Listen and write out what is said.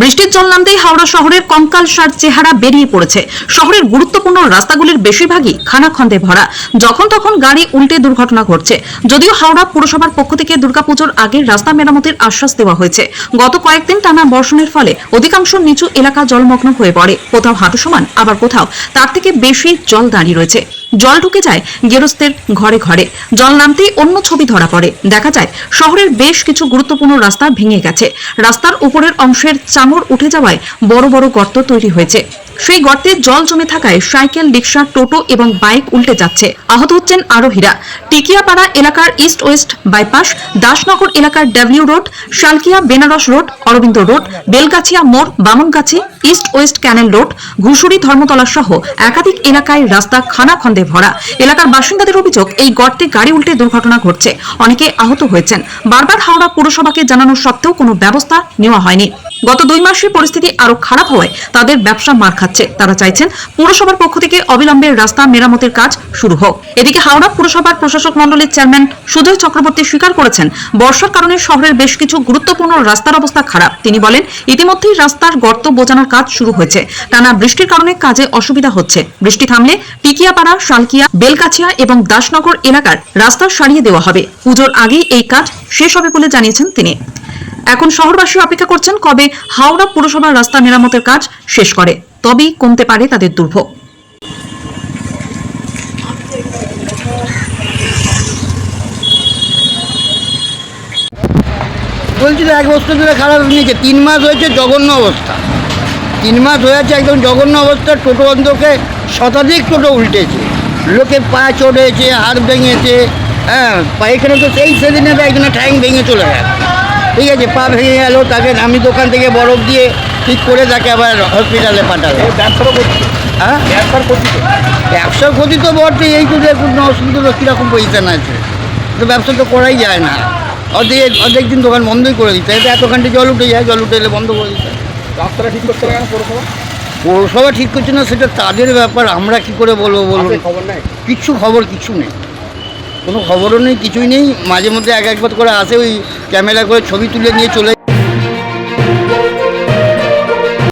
বৃষ্টির জল নামতেই হাওড়া শহরের কঙ্কাল সার চেহারা বেরিয়ে পড়েছে। শহরের গুরুত্বপূর্ণ রাস্তাগুলির বেশিরভাগই খানাখন্দে ভরা। যখন তখন গাড়ি উল্টে দুর্ঘটনা ঘটছে। যদিও হাওড়া পুরসভার পক্ষ থেকে দুর্গাপুজোর আগে রাস্তা মেরামতের আশ্বাস দেওয়া হয়েছে। গত কয়েকদিন টানা বর্ষণের ফলে অধিকাংশ নিচু এলাকা জলমগ্ন হয়ে পড়ে। কোথাও হাঁটু সমান, আবার কোথাও তার থেকে বেশি জল দাঁড়িয়ে রয়েছে। জল ঢুকে যায় গেরস্তের ঘরে ঘরে। জল নামতেই অন্য ছবি ধরা পড়ে। দেখা যায়, শহরের বেশ কিছু গুরুত্বপূর্ণ রাস্তা ভেঙে গেছে। রাস্তার উপরের অংশের চাঙড় উঠে যাওয়ায় বড় বড় গর্ত তৈরি হয়েছে। সেই গর্তে জল জমে থাকায় সাইকেল রিক্সা টোটো এবং বাইক উল্টে যাচ্ছে। আহত হচ্ছেন আরোহীরা। টিকিয়াপাড়া এলাকার ইস্ট ওয়েস্ট বাইপাস, দাসনগর এলাকার W road, Salkia Benaras road, Aurobindo road, Belgachia মোড়, Bamangachhi, east west canal road, Ghusuri Dharmatala সহ একাধিক এলাকায় রাস্তা খানাখন্দে ভরা। এলাকার বাসিন্দাদের অভিযোগ, এই গর্তে গাড়ি উল্টে দুর্ঘটনা ঘটছে। অনেকে আহত হয়েছেন। বারবার হাওড়া পুরসভাকে জানানো সত্ত্বেও কোনো ব্যবস্থা নেওয়া হয়নি। গত দুই মাসে পরিস্থিতি আরও খারাপ হওয়ায় তাদের ব্যবসা মার খাচ্ছে। তারা চাইছেন পুরসভার পক্ষ থেকে অবিলম্বে রাস্তা মেরামতের কাজ শুরু হোক। এদিকে হাওড়া পুরসভার প্রশাসক মণ্ডলীর চেয়ারম্যান সুজয় চক্রবর্তী স্বীকার করেছেন, বর্ষার কারণে শহরের বেশ কিছু গুরুত্বপূর্ণ রাস্তার অবস্থা খারাপ। তিনি বলেন, ইতিমধ্যেই রাস্তার গর্ত বোঝানোর কাজ শুরু হয়েছে। টানা বৃষ্টির কারণে কাজে অসুবিধা হচ্ছে। বৃষ্টি থামলে টিকিয়াপাড়া, শালকিয়া বেলকাছিয়া এবং দাসনগর এলাকার রাস্তা সারিয়ে দেওয়া হবে। পুজোর আগেই এই কাজ শেষ হবে বলে জানিয়েছেন তিনি। এখন শহরবাসী অপেক্ষা করছেন কবে হাওড়া পুরসভার রাস্তা মেরামতের কাজ শেষ করে। তবেই কমতে পারে তাদের দুর্ভোগ। বলছি তো, এক বছর ধরে খারাপ নিয়েছে। তিন মাস হয়েছে জঘন্য অবস্থা। তিন মাস হয়ে আছে একদম জঘন্য অবস্থা, টোটো অন্তকে শতাধিক টোটো উল্টেছে। লোকে পা চড়েছে হাত ভেঙেছে হ্যাঁ পা এখানে তো সেই সেদিনে একজনের ঠ্যাং ভেঙে চলে গেল ঠিক আছে পা ভেঙে গেল তাকে আমি দোকান থেকে বরফ দিয়ে ঠিক করে তাকে আবার হসপিটালে পাঠালো ব্যবসাটা করছি হ্যাঁ? ব্যবসার করছি ব্যবসার ক্ষতি তো বটে এই তো দেখুন অসুবিধা তো কীরকম পজিশন আছে। তো ব্যবসা তো করাই যায় না। অর্ধেক অর্ধেক দিন দোকান বন্ধই করে দিতে এত ঘণ্টা জল উঠে যায় জল উঠে এলে বন্ধ করে দিতে হয় রাস্তাটা ঠিক করতে পৌরসভা? পৌরসভা ঠিক করছে না সেটা তাদের ব্যাপার। আমরা কি করে বলব বলুন? আপনার খবর নাই? কিচ্ছু খবর কিছু নেই। কোনো খবরও নেই, কিছুই নেই। মাঝে মধ্যে এক একবার করে আসে ওই ক্যামেরা করে ছবি তুলে নিয়ে চলে